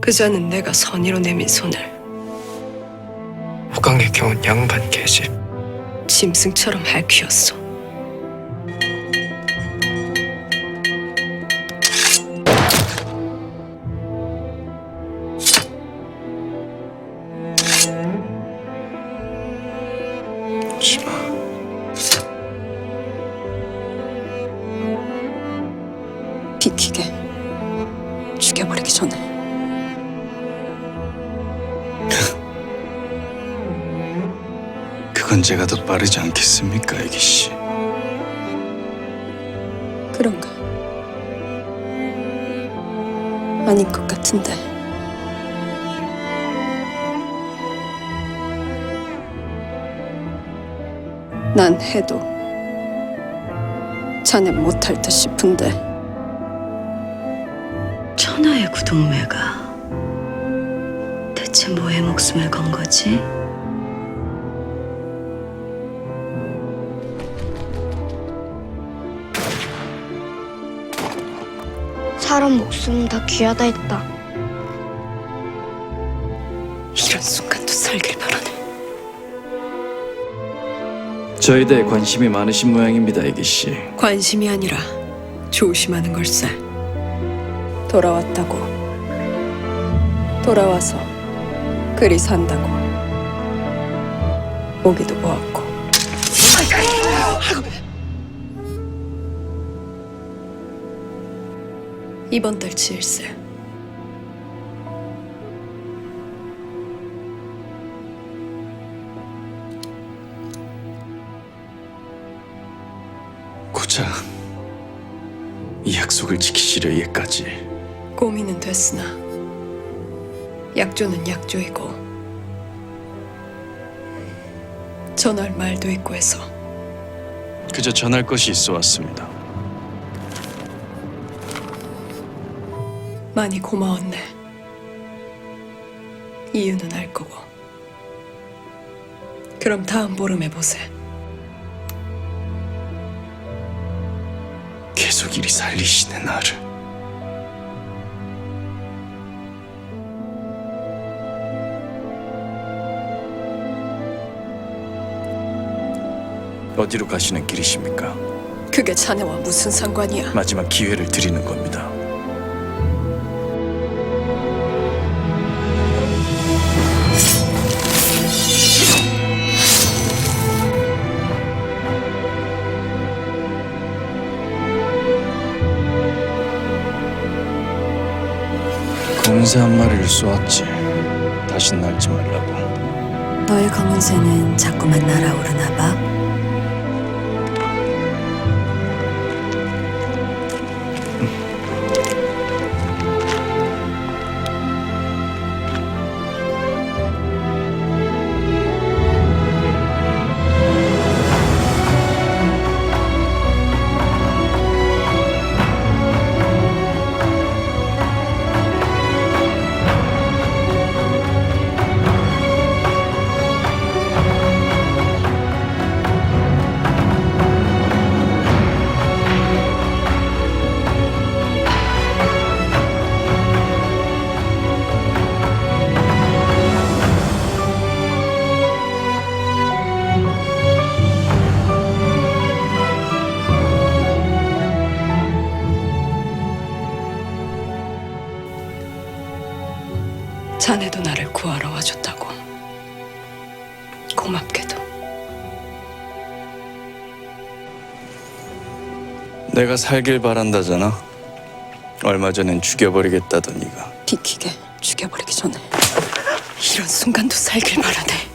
그자는 내가 선의로 내민 손을 호강에 겨운 양반 계집 짐승처럼 핥히었어. 치마. 비키게 죽여버리기 전에 건 제가 더 빠르지 않겠습니까, 애기 씨? 그런가? 아닌 것 같은데. 난 해도 자네 못할 듯 싶은데 천하의 구동매가 대체 뭐에 목숨을 건 거지? 사람 목숨은 다 귀하다 했다. 이런 순간도 살길 바라네. 저에 대해 관심이 많으신 모양입니다, 애기 씨. 관심이 아니라 조심하는 걸세. 돌아왔다고. 돌아와서 그리 산다고. 오기도 보았고. 이번 달 치일세. 고작 이 약속을 지키시려 얘까지. 고민은 됐으나 약조는 약조이고 전할 말도 있고 해서 그저 전할 것이 있어 왔습니다. 많이 고마웠네. 이유는 알 거고. 그럼 다음 보름에 보세. 계속 이리 살리시는 나를. 어디로 가시는 길이십니까? 그게 자네와 무슨 상관이야? 마지막 기회를 드리는 겁니다. 공새 한 마리를 쏘았지. 다신 날지 말라고. 너의 검은새는 자꾸만 날아오르나 봐. 자네도 나를 구하러 와줬다고. 고맙게도. 내가 살길 바란다잖아. 얼마 전엔 죽여버리겠다더니가. 비키게 죽여버리기 전에 이런 순간도 살길 바라네.